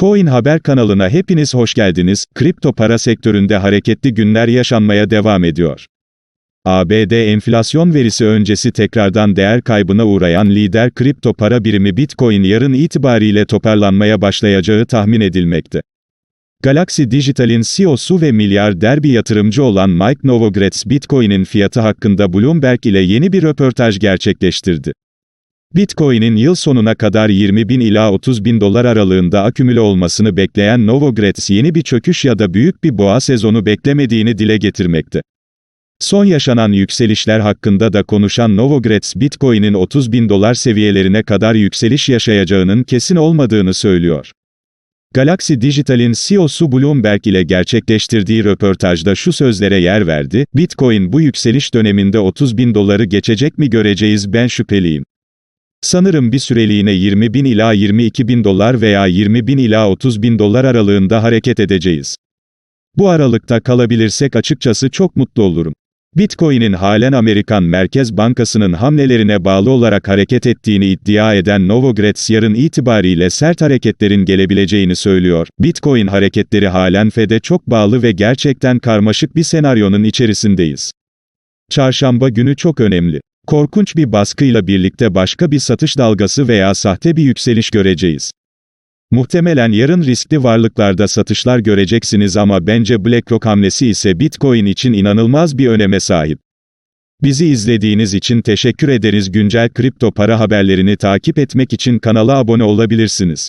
Bitcoin Haber kanalına hepiniz hoş geldiniz. Kripto para sektöründe hareketli günler yaşanmaya devam ediyor. ABD enflasyon verisi öncesi tekrardan değer kaybına uğrayan lider kripto para birimi Bitcoin yarın itibariyle toparlanmaya başlayacağı tahmin edilmekte. Galaxy Digital'in CEO'su ve milyarder bir yatırımcı olan Mike Novogratz Bitcoin'in fiyatı hakkında Bloomberg ile yeni bir röportaj gerçekleştirdi. Bitcoin'in yıl sonuna kadar 20 bin ila 30 bin dolar aralığında akümüle olmasını bekleyen Novogratz yeni bir çöküş ya da büyük bir boğa sezonu beklemediğini dile getirmekte. Son yaşanan yükselişler hakkında da konuşan Novogratz Bitcoin'in 30 bin dolar seviyelerine kadar yükseliş yaşayacağının kesin olmadığını söylüyor. Galaxy Digital'in CEO'su Bloomberg ile gerçekleştirdiği röportajda şu sözlere yer verdi, Bitcoin bu yükseliş döneminde 30 bin doları geçecek mi göreceğiz ben şüpheliyim. Sanırım bir süreliğine 20 bin ila 22 bin dolar veya 20 bin ila 30 bin dolar aralığında hareket edeceğiz. Bu aralıkta kalabilirsek açıkçası çok mutlu olurum. Bitcoin'in halen Amerikan Merkez Bankası'nın hamlelerine bağlı olarak hareket ettiğini iddia eden Novogratz yarın itibariyle sert hareketlerin gelebileceğini söylüyor. Bitcoin hareketleri halen Fed'e çok bağlı ve gerçekten karmaşık bir senaryonun içerisindeyiz. Çarşamba günü çok önemli. Korkunç bir baskıyla birlikte başka bir satış dalgası veya sahte bir yükseliş göreceğiz. Muhtemelen yarın riskli varlıklarda satışlar göreceksiniz ama bence BlackRock hamlesi ise Bitcoin için inanılmaz bir öneme sahip. Bizi izlediğiniz için teşekkür ederiz. Güncel kripto para haberlerini takip etmek için kanala abone olabilirsiniz.